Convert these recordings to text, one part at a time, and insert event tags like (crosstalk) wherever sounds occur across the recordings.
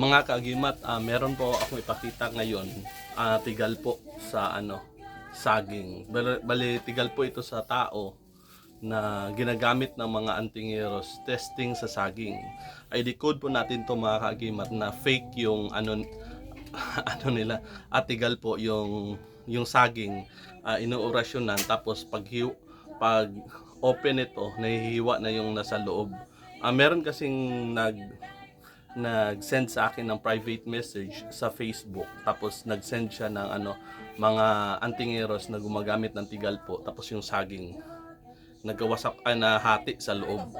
Mga kaagimat, ah, meron po akong ipakita ngayon. ah, tigal po sa ano, saging. Bali, tigal po ito sa tao na ginagamit ng mga antingeros testing sa saging. Ay decode po natin to mga kaagimat na fake yung ano (laughs) ano nila atigal po yung yung saging uh, inuorasyonan tapos pag pag open ito nahihiwa na yung nasa loob. Ah, meron kasing nag nag-send sa akin ng private message sa Facebook tapos nag-send siya ng ano mga antingeros na gumagamit ng tigal po tapos yung saging nagkawasak ay na hati sa loob.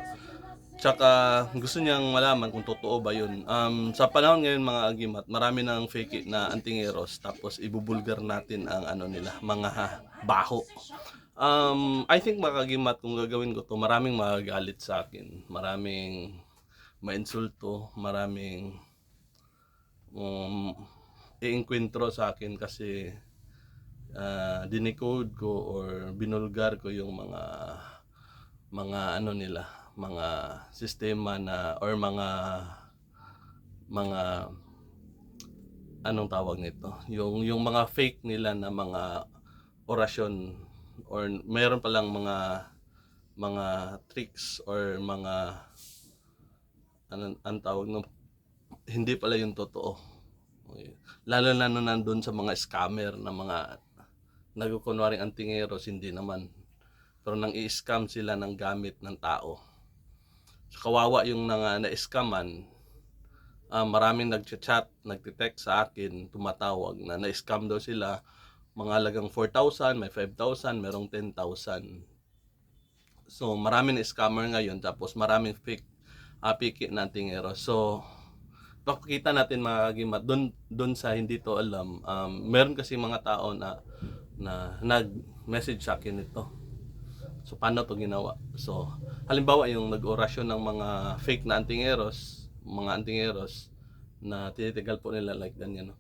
Tsaka gusto niyang malaman kung totoo ba yun. Um, sa panahon ngayon mga agimat, marami ng fake na antingeros tapos ibubulgar natin ang ano nila, mga baho. Um, I think mga agimat kung gagawin ko to, maraming magagalit sa akin. Maraming mainsulto, maraming um, iinkwentro sa akin kasi uh, dinicode ko or binulgar ko yung mga mga ano nila, mga sistema na or mga mga anong tawag nito, yung yung mga fake nila na mga orasyon or meron palang mga mga tricks or mga ano ang tawag no hindi pala yung totoo. Lalo na nung nandun sa mga scammer na mga nagkukunwaring antingeros, hindi naman. Pero nang i-scam sila ng gamit ng tao. So, kawawa yung nang na-scaman, ah, maraming nagchat-chat, nagte-text sa akin, tumatawag na na-scam daw sila. Mga halagang 4,000, may 5,000, merong 10,000. So, maraming scammer ngayon, tapos maraming fake apiki ng tingero. So, pakita natin mga kagimat, doon doon sa hindi to alam, um, meron kasi mga tao na na nag-message sa akin ito. So, paano to ginawa? So, halimbawa yung nag-orasyon ng mga fake na antingeros, mga antingeros, na tinitigal po nila like ganyan. No?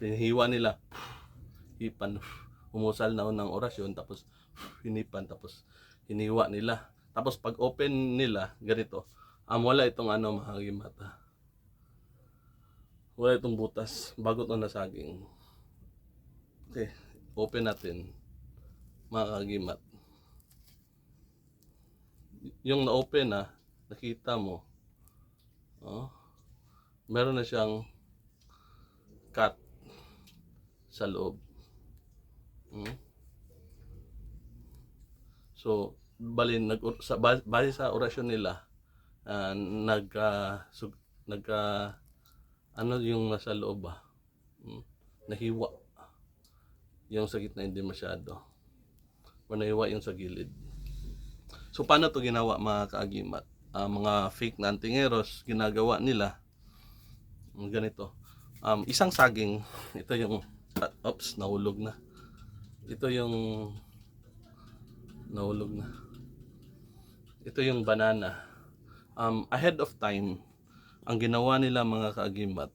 Pinihiwa nila, hipan, umusal na ng orasyon, tapos hinipan, tapos hiniwa nila. Tapos pag open nila, ganito, Um, wala itong ano mga gimata. Wala itong butas. Bago ito na saging. Okay. Open natin. Mga kagimat. Yung na-open na, nakita mo. Oh, meron na siyang cut sa loob. Hmm? So, bali, nag, sa, bali sa orasyon nila, uh, nag uh, nag uh, ano yung nasa loob ba? Hmm? nahiwa. Yung sa gitna hindi masyado. O nahiwa yung sa gilid. So paano to ginawa mga kaagimat? Uh, mga fake na antingeros ginagawa nila. Ganito. Um, isang saging (laughs) ito yung oops nahulog na. Ito yung nahulog na. Ito yung banana um, ahead of time, ang ginawa nila mga kaagimat,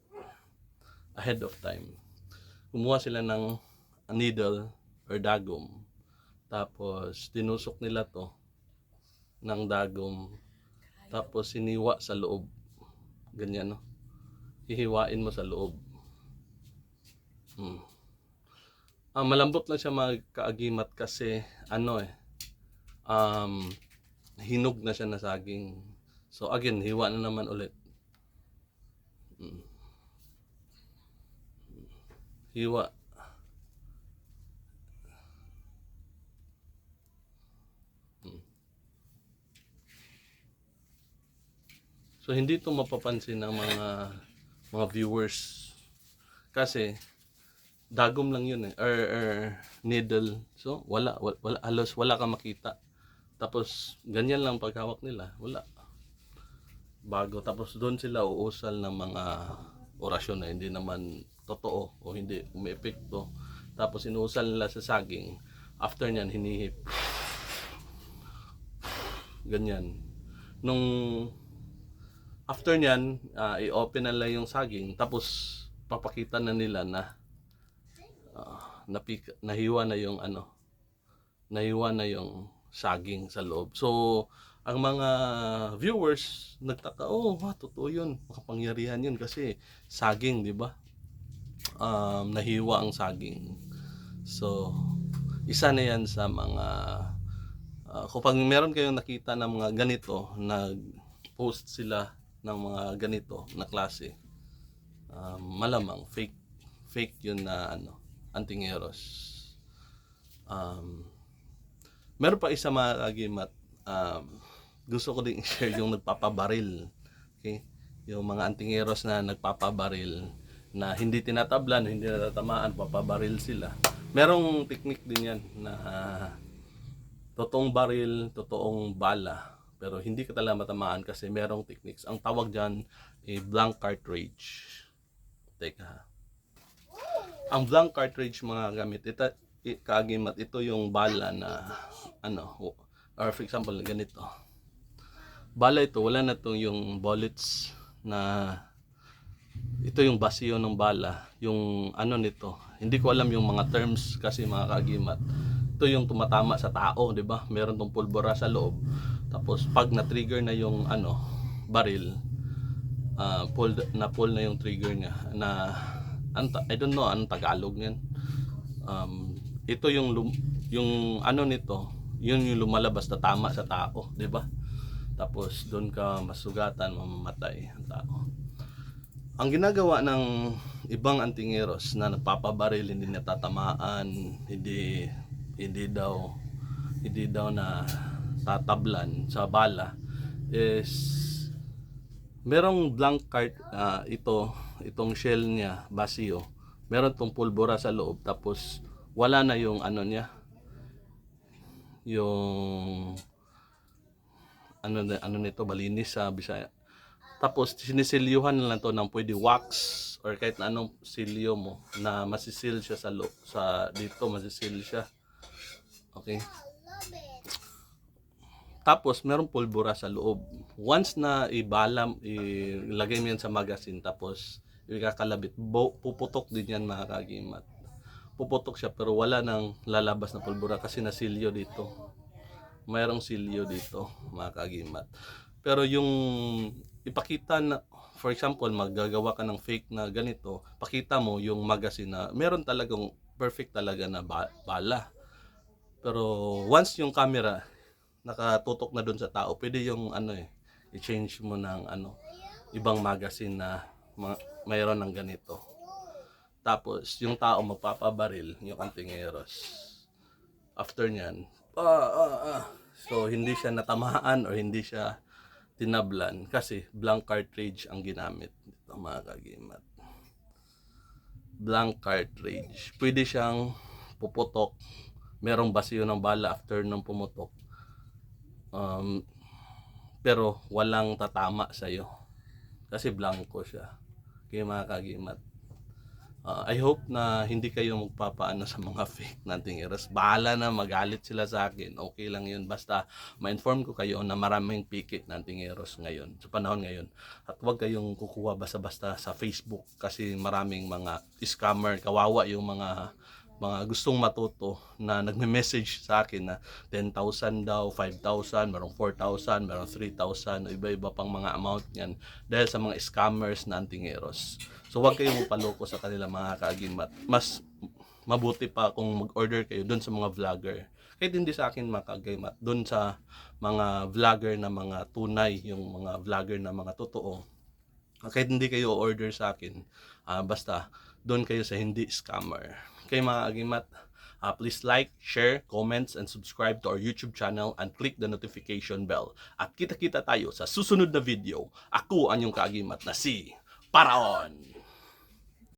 ahead of time, kumuha sila ng needle or dagom. Tapos, tinusok nila to ng dagom. Tapos, siniwa sa loob. Ganyan, no? Hihiwain mo sa loob. Hmm. Ah, malambot lang siya mga kaagimat kasi, ano eh, um, hinog na siya na saging. So again, hiwa na naman ulit. Mm. Hiwa. Mm. So hindi to mapapansin ng mga mga viewers kasi dagom lang yun eh or, or needle so wala, wala wala halos wala kang makita tapos ganyan lang paghawak nila wala bago. Tapos doon sila uusal ng mga orasyon na hindi naman totoo o hindi umiepekto. Tapos inuusal nila sa saging. After nyan hinihip. Ganyan. Nung after nyan uh, i-open nila yung saging. Tapos papakita na nila na uh, nahiwa na yung ano nahiwa na yung saging sa loob. So ang mga viewers nagtaka, oh, ha, totoo yun. Makapangyarihan yun kasi saging, di ba? Um, nahiwa ang saging. So, isa na yan sa mga uh, kapag meron kayong nakita ng mga ganito, nag-post sila ng mga ganito na klase, um, malamang fake fake yun na ano, antingeros. Um, meron pa isa mga kagimat, um, gusto ko din (laughs) i-share yung nagpapabaril. Okay? Yung mga antingeros na nagpapabaril na hindi tinatablan, hindi natatamaan, papabaril sila. Merong technique din yan na ah, totoong baril, totoong bala. Pero hindi ka talaga matamaan kasi merong techniques. Ang tawag dyan ay blank cartridge. Teka. Ang blank cartridge mga gamit, ito, kagimat, ito yung bala na ano, or for example, ganito. Bala ito, wala na to yung bullets na ito yung basiyo ng bala, yung ano nito. Hindi ko alam yung mga terms kasi mga kagimat. Ito yung tumatama sa tao, 'di ba? Meron tong pulbura sa loob. Tapos pag na-trigger na yung ano, baril, ah pull na pull na yung trigger niya na I don't know anong Tagalog niyan. Um, ito yung yung ano nito, yun yung lumalabas na tama sa tao, 'di ba? Tapos doon ka masugatan, mamamatay ang tao. Ang ginagawa ng ibang antingeros na nagpapabaril, hindi natatamaan, hindi hindi daw hindi daw na tatablan sa bala is merong blank card ah, ito itong shell niya basyo meron tong pulbura sa loob tapos wala na yung ano niya yung ano ano nito balinis sa Bisaya. Tapos sinisilyuhan na lang to ng pwede wax or kahit anong silyo mo na masisil siya sa lo sa dito masisil siya. Okay? Tapos merong pulbura sa loob. Once na ibalam ilagay mo yan sa magazine tapos ikakalabit. Bo- puputok din yan mga kagimat. Puputok siya pero wala nang lalabas na pulbura kasi nasilyo dito mayroong silyo dito (laughs) mga kagimat. Pero yung ipakita na for example maggagawa ka ng fake na ganito pakita mo yung magazine na meron talagang perfect talaga na ba- bala. Pero once yung camera nakatutok na doon sa tao pwede yung ano eh i-change mo ng ano ibang magazine na ma- mayroon ng ganito. Tapos yung tao magpapabaril yung antingeros. After nyan ah, ah, ah. so hindi siya natamaan or hindi siya tinablan kasi blank cartridge ang ginamit dito mga kagimat. Blank cartridge. Pwede siyang puputok. Merong basiyo ng bala after nung pumutok. Um, pero walang tatama sa'yo. Kasi blanco siya. Kaya mga kagimat Uh, I hope na hindi kayo magpapaano sa mga (laughs) fake nating eras. Bahala na magalit sila sa akin. Okay lang yun. Basta ma-inform ko kayo na maraming pikit nating eros ngayon. Sa panahon ngayon. At huwag kayong kukuha basta-basta sa Facebook kasi maraming mga scammer. Kawawa yung mga mga gustong matuto na nagme-message sa akin na 10,000 daw, 5,000, merong 4,000, merong 3,000, iba-iba pang mga amount niyan dahil sa mga scammers na antingeros. So huwag kayong paloko sa kanila mga kaagimat. Mas mabuti pa kung mag-order kayo doon sa mga vlogger. Kahit hindi sa akin mga kaagimat, doon sa mga vlogger na mga tunay, yung mga vlogger na mga totoo. Kahit hindi kayo order sa akin, ah, basta doon kayo sa hindi scammer. Kaya mga agimat, ah, please like, share, comments, and subscribe to our YouTube channel and click the notification bell. At kita-kita tayo sa susunod na video. Ako ang yung kaagimat na si Paraon!